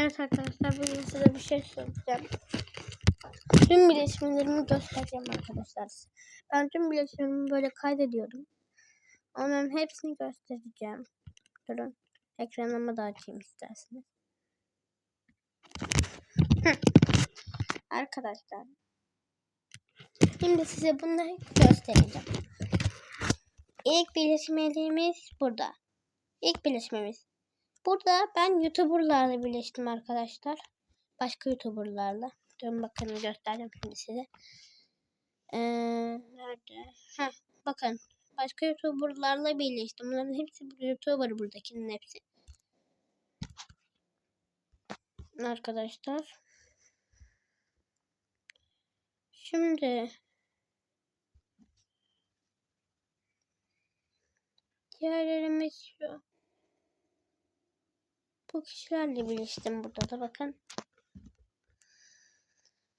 Evet arkadaşlar bugün size bir şey söyleyeceğim. Tüm bileşimlerimi göstereceğim arkadaşlar. Ben tüm bileşimlerimi böyle kaydediyorum. Onların hepsini göstereceğim. Durun. Ekranımı da açayım isterseniz. Arkadaşlar. Şimdi size bunları göstereceğim. İlk birleşmemiz burada. İlk birleşmemiz. Burada ben YouTuber'larla birleştim arkadaşlar. Başka YouTuber'larla. Durun bakın göstereceğim şimdi size. Ee, nerede? Heh, bakın. Başka YouTuber'larla birleştim. Bunların hepsi YouTuber buradakinin hepsi. Arkadaşlar. Şimdi diğerlerimiz şu. Bu kişilerle birleştim burada da bakın.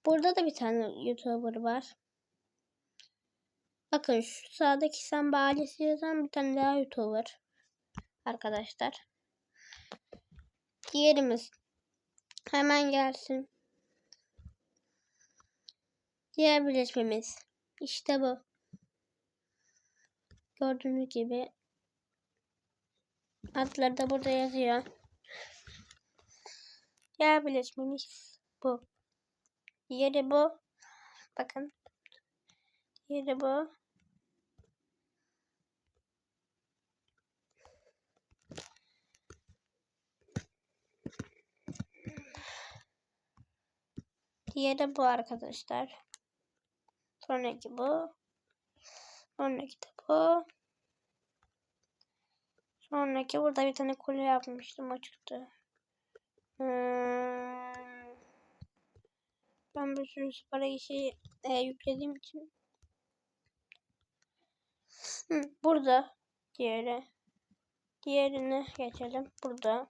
Burada da bir tane YouTuber var. Bakın şu sağdaki sen ailesi yazan bir tane daha YouTuber. Arkadaşlar. Diğerimiz hemen gelsin. Diğer birleşmemiz. İşte bu. Gördüğünüz gibi adları da burada yazıyor. Diğer birleşmemiz bu. Diğeri bu. Bakın. Diğeri bu. Diğeri bu arkadaşlar. Sonraki bu. Sonraki de bu. Sonraki burada bir tane kule yapmıştım o. Hmm. Ben bir sürü para işi e, yüklediğim için. Hı, burada diğeri. Diğerine geçelim. Burada.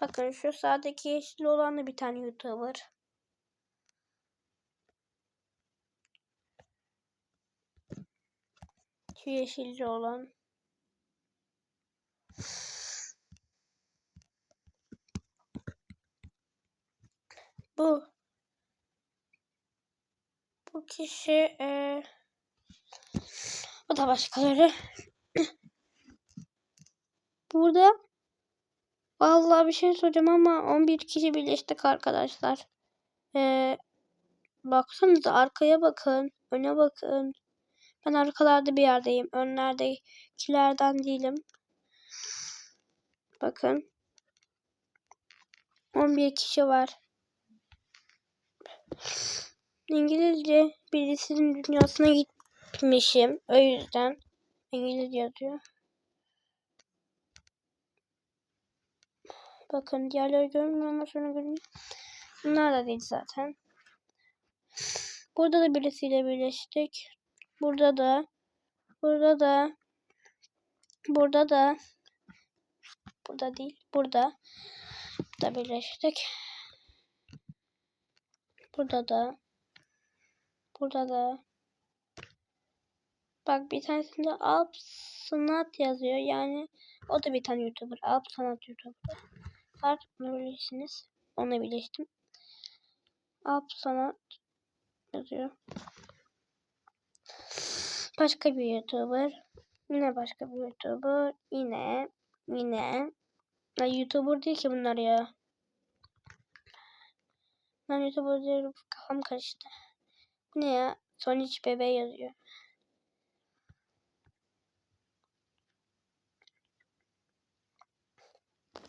Bakın şu sağdaki yeşil olan da bir tane YouTuber. Şu yeşilli olan. Bu. Bu kişi e, o da başkaları. Burada vallahi bir şey soracağım ama 11 kişi birleştik arkadaşlar. E, baksanıza arkaya bakın. Öne bakın. Ben arkalarda bir yerdeyim. Önlerdekilerden değilim. Bakın. 11 kişi var. İngilizce birisinin dünyasına gitmişim. O yüzden İngilizce yazıyor. Bakın diğerleri görmüyor ama sonra görünüyor. Bunlar da değil zaten. Burada da birisiyle birleştik. Burada da. Burada da. Burada da. Burada değil. Burada. Da birleştik. Burada da. Burada da. Bak bir tanesinde Alp Sanat yazıyor. Yani o da bir tane YouTuber. Alp Sanat YouTuber. Artık bunu bilirsiniz. Onunla birleştim. Alp Sanat yazıyor. Başka bir YouTuber. Yine başka bir YouTuber. Yine. Yine. Ya YouTuber değil ki bunlar ya. Ben YouTuber diyorum. Kafam karıştı. Ne ya? Sonic bebe yazıyor.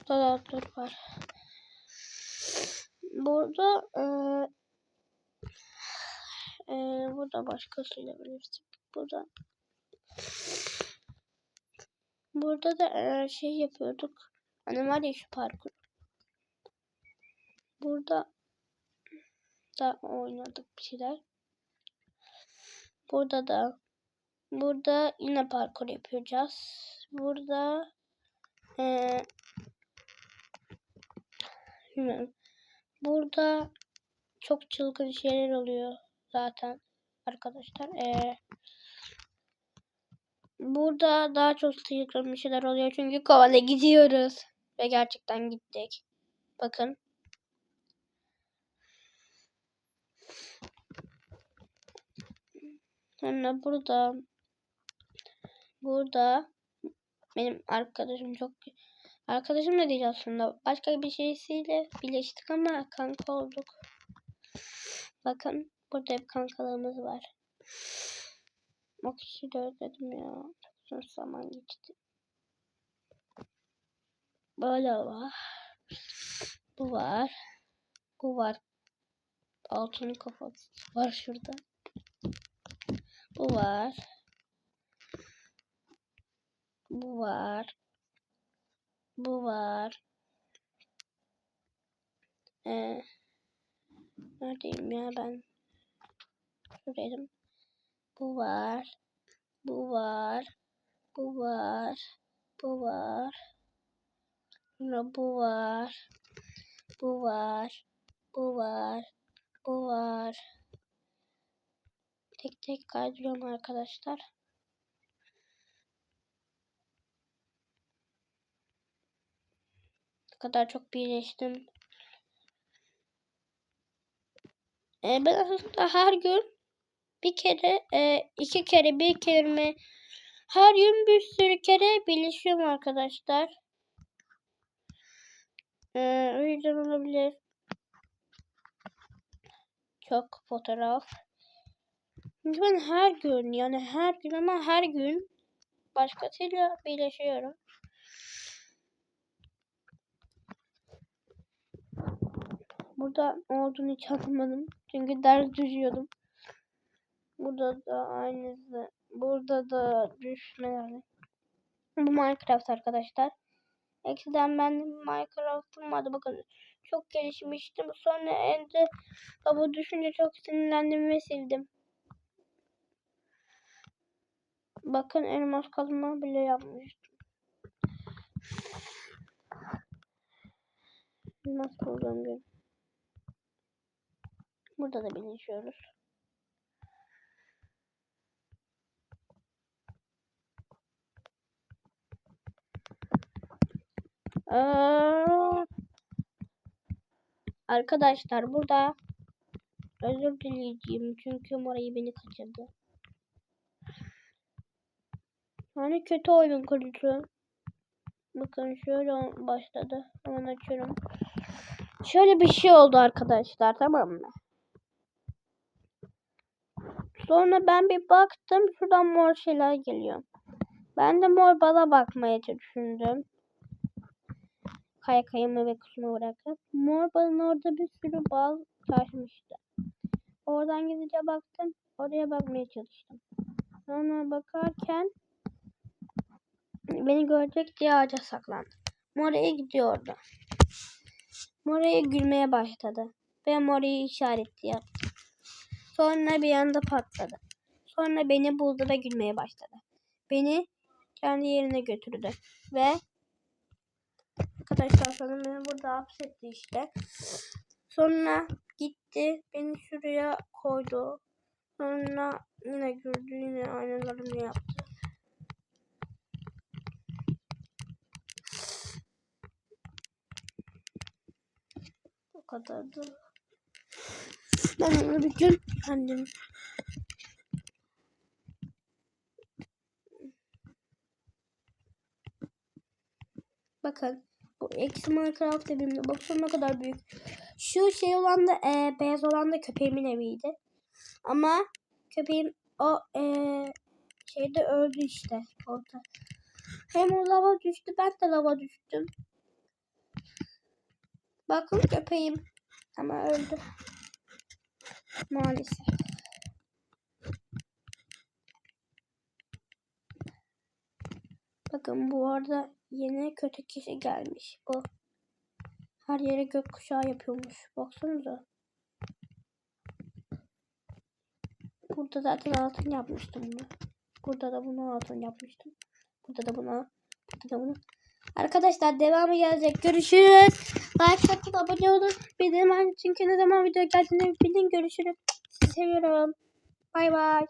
Burada da dur var. Burada e, e, burada başkasıyla birleştik. Burada Burada da e, şey yapıyorduk. Hani var ya şu parkur. Burada da oynadık bir şeyler. Burada da burada yine parkur yapacağız. Burada e, bilmiyorum. Burada çok çılgın şeyler oluyor zaten arkadaşlar. E, burada daha çok çılgın şeyler oluyor çünkü kovala gidiyoruz ve gerçekten gittik. Bakın. Sonra burada burada benim arkadaşım çok arkadaşım da değil aslında. Başka bir şeysiyle birleştik ama kanka olduk. Bakın burada hep kankalarımız var. O kişiyi de özledim ya. Çok zaman geçti. Böyle var. Bu var. Bu var. Altının kafası var şurada. Bu var. Bu var. Bu var. Ee, neredeyim ya ben? Şuradaydım. Bu var. Bu var. Bu var. Bu var. Sonra bu var. Bu var. Bu var. Bu var. Tek tek kaydırıyorum arkadaşlar. Ne kadar çok birleştim. Ee, ben aslında her gün bir kere, e, iki kere, bir kelime her gün bir sürü kere birleşiyorum arkadaşlar. Ee, o yüzden olabilir. Çok fotoğraf. Çünkü ben her gün yani her gün ama her gün başkasıyla birleşiyorum. Burada olduğunu hiç anlamadım. Çünkü ders düşüyordum. Burada da aynısı. Burada da düşmeler. Bu Minecraft arkadaşlar. Eskiden ben Minecraft'ım vardı. Bakın çok gelişmiştim. Sonra elde baba düşünce çok sinirlendim ve sildim. Bakın elmas kazma bile yapmıştım. Nasıl buldum gün? Burada da birleşiyoruz. Aa, arkadaşlar burada özür dileyeceğim çünkü orayı beni kaçırdı. Yani kötü oyun kurucu. Bakın şöyle başladı. Hemen açıyorum. Şöyle bir şey oldu arkadaşlar tamam mı? Sonra ben bir baktım şuradan mor şeyler geliyor. Ben de mor bala bakmaya düşündüm. Kaykayımı ve kuşumu bırakıp. Mor balın orada bir sürü bal taşmıştı. Oradan gidince baktım. Oraya bakmaya çalıştım. Sonra bakarken beni görecek diye ağaca saklandı. Mora'ya gidiyordu. Mora'ya gülmeye başladı. Ve Mora'yı işaretli yaptı. Sonra bir anda patladı. Sonra beni buldu ve gülmeye başladı. Beni kendi yerine götürdü. Ve arkadaşlar sonra beni burada hapsetti işte. Sonra gitti beni şuraya koydu. Sonra yine güldü yine aynalarını yaptı. O kadardı. Ben onu bir gün kendim Bakın bu eksi Minecraft evimde. Bakın ne kadar büyük. Şu şey olan da e, beyaz olan da köpeğimin eviydi. Ama köpeğim o e, şeyde öldü işte orada. Hem o lava düştü ben de lava düştüm. Bakın köpeğim ama öldü. Maalesef. Bakın bu arada yeni kötü kişi gelmiş. Bu her yere gökkuşağı yapıyormuş. Baksanıza. Burada zaten altın yapmıştım bunu. Burada da bunu altın yapmıştım. Burada da bunu. Burada da bunu. Arkadaşlar devamı gelecek. Görüşürüz. Like atıp abone olun. Bildirim çünkü ne zaman video geldiğini bilin. Görüşürüz. Sizi seviyorum. Bay bay.